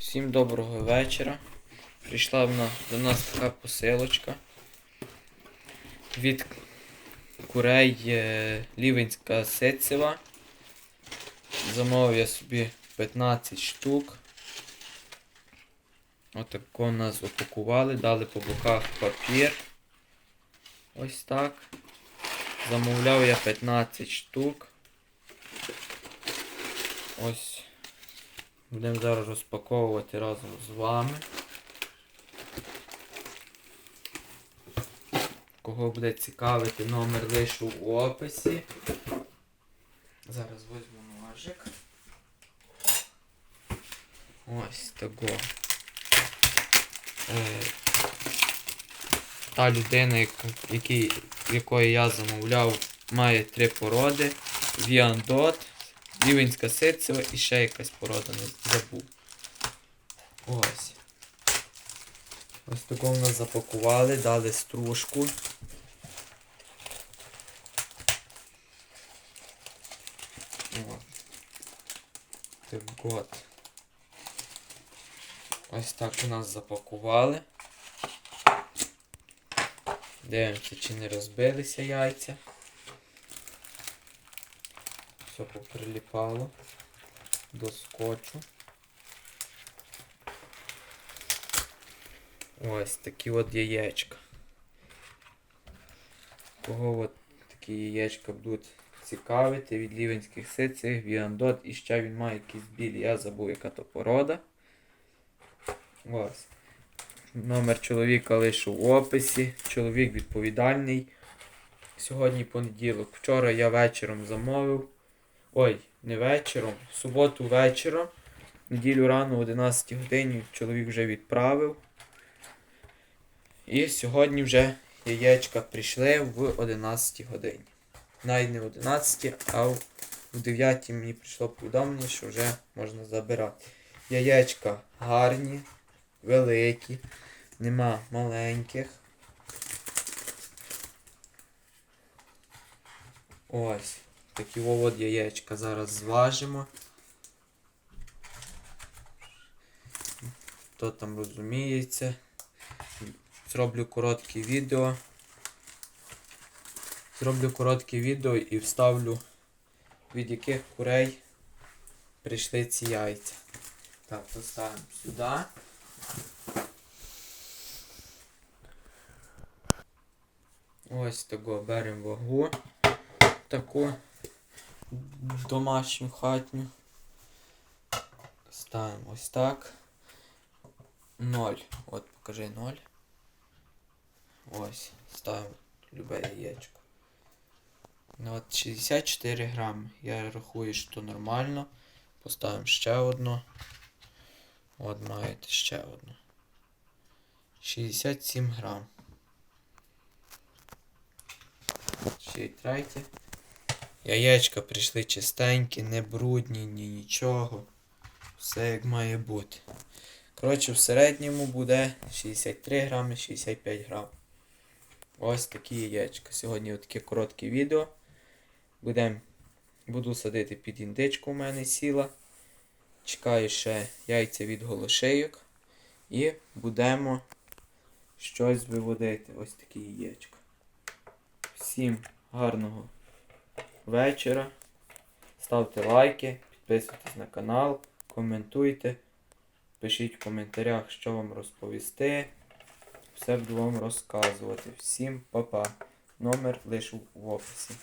Всім доброго вечора. Прийшла до нас така посилочка від курей е, Лівенська ситцева. Замовив я собі 15 штук. Отако нас упакували, дали по боках папір. Ось так. Замовляв я 15 штук. Ось. Будемо зараз розпаковувати разом з вами. Кого буде цікавити, номер лишу в описі. Зараз візьму ножик. Ось того. Е, та людина, яку- який, якої я замовляв, має три породи. Віандот, Рівенська ситцева і ще якась порода не забув. Ось. Ось таку в нас запакували, дали стружку. Так от. Ось так у нас запакували. Дивимося, чи не розбилися яйця. Все поприліпало до скотчу. Ось такі от яєчка. Кого от такі яєчка будуть цікавити від лівенських сицих, віандот і ще він має якісь білі. Я забув, яка то порода. Ось. Номер чоловіка лишу в описі. Чоловік відповідальний. Сьогодні понеділок. Вчора я вечором замовив. Ой, не вечором, в суботу вечором. Неділю рано о 11 годині чоловік вже відправив. І сьогодні вже яєчка прийшли в 11 годині. Навіть не в 11, а в 9 мені прийшло повідомлення, що вже можна забирати. Яєчка гарні, великі, нема маленьких. Ось. Такі от яєчка зараз зважимо. Хто там розуміється. Зроблю коротке відео. Зроблю коротке відео і вставлю від яких курей прийшли ці яйця. Так, поставимо сюди. Ось того беремо вагу. Таку домашню хатню. Ставимо ось так. Ноль. От покажи ноль. Ось. Ставимо любе яєчко. Ну, от 64 грами. Я рахую, що нормально. Поставимо ще одну. От маєте ще одну. 67 грам. Ще й третє. Яєчка прийшли чистенькі, не брудні, ні нічого. Все як має бути. Коротше, в середньому буде 63 грами, 65 грам. Ось такі яєчка. Сьогодні таке коротке відео. Будем, буду садити під індичку у мене сіла. Чекаю ще яйця від голошейок. І будемо щось виводити. Ось такі яєчка. Всім гарного вечора. Ставте лайки, підписуйтесь на канал, коментуйте, пишіть в коментарях, що вам розповісти. Все буду вам розказувати. Всім па-па. Номер лише в описі.